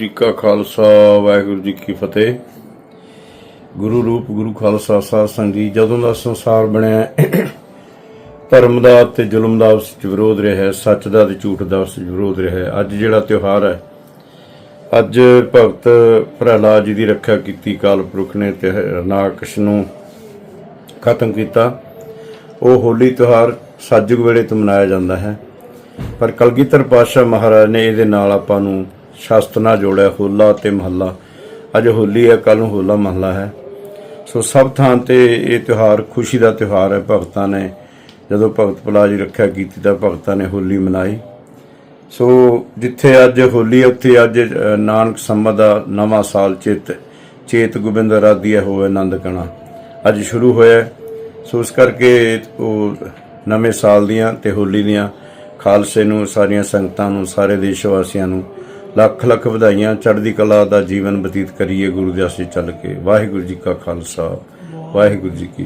ਜੀ ਕਾ ਖਾਲਸਾ, ਵਾਹਿਗੁਰੂ ਜੀ ਕੀ ਫਤਿਹ। ਗੁਰੂ ਰੂਪ, ਗੁਰੂ ਖਾਲਸਾ, ਸਾਧ ਸੰਗਤ ਜੀ, ਜਦੋਂ ਦਾ ਸੰਸਾਰ ਬਣਿਆ ਧਰਮ ਦਾ ਤੇ ਜ਼ੁਲਮ ਦਾ ਉਸ 'ਚ ਵਿਰੋਧ ਰਿਹਾ ਸੱਚ ਦਾ ਤੇ ਝੂਠ ਦਾ ਉਸ 'ਚ ਵਿਰੋਧ ਰਿਹਾ ਹੈ। ਅੱਜ ਜਿਹੜਾ ਤਿਉਹਾਰ ਹੈ, ਅੱਜ ਭਗਤ ਪ੍ਰਹਿਲਾਦ ਜੀ ਦੀ ਰੱਖਿਆ ਕੀਤੀ ਕਾਲ ਪੁਰਖ ਨੇ ਤੇ ਨਾਕਸ਼ ਨੂੰ ਖਤਮ ਕੀਤਾ। ਉਹ ਹੋਲੀ ਤਿਉਹਾਰ ਸੱਜਗ ਵੇਲੇ ਤੋਂ ਮਨਾਇਆ ਜਾਂਦਾ ਹੈ। ਪਰ ਕਲਗੀਧਰ ਪਾਤਸ਼ਾਹ ਮਹਾਰਾਜ ਨੇ ਇਹਦੇ ਨਾਲ ਆਪਾਂ ਨੂੰ ਸ਼ਸਤ ਨਾਲ ਜੋੜਿਆ ਹੋਲਾ ਤੇ ਮਹੱਲਾ। ਅੱਜ ਹੋਲੀ ਹੈ ਕੱਲ ਨੂੰ ਹੋਲਾ ਮਹੱਲਾ ਹੈ। ਸੋ ਸਭ ਥਾਂ ਤੇ ਇਹ ਤਿਉਹਾਰ ਖੁਸ਼ੀ ਦਾ ਤਿਉਹਾਰ ਹੈ ਭਗਤਾਂ ਨੇ ਜਦੋਂ ਭਗਤ ਪਲਾ ਜੀ ਰੱਖਿਆ ਕੀਤੀ ਤਾਂ ਭਗਤਾਂ ਨੇ ਹੋਲੀ ਮਨਾਈ। ਸੋ ਜਿੱਥੇ ਅੱਜ ਹੋਲੀ ਹੈ, ਉੱਥੇ ਅੱਜ ਨਾਨਕ ਸੰਮਤ ਦਾ ਨਵਾਂ ਸਾਲ ਚੇਤ ਚੇਤ ਗੋਬਿੰਦ ਰਾਧੀਆ ਹੋਵੇ ਆਨੰਦ ਕਣਾ। ਅੱਜ ਸ਼ੁਰੂ ਹੋਇਆ ਸੋ ਇਸ ਕਰਕੇ ਉਹ ਨਵੇਂ ਸਾਲ ਦੀਆਂ ਤੇ ਹੋਲੀ ਦੀਆਂ ਖਾਲਸੇ ਨੂੰ, ਸਾਰੀਆਂ ਸੰਗਤਾਂ ਨੂੰ, ਸਾਰੇ ਦੇਸ਼ ਵਾਸੀਆਂ ਨੂੰ ਲੱਖ ਲੱਖ ਵਧਾਈਆਂ। ਚੜ੍ਹਦੀ ਕਲਾ ਦਾ ਜੀਵਨ ਬਤੀਤ ਕਰੀਏ ਗੁਰੂ ਦੇ ਆਸੇ ਚੱਲ ਕੇ। ਵਾਹਿਗੁਰੂ ਜੀ ਕਾ ਖਾਲਸਾ, ਵਾਹਿਗੁਰੂ ਜੀ ਕੀ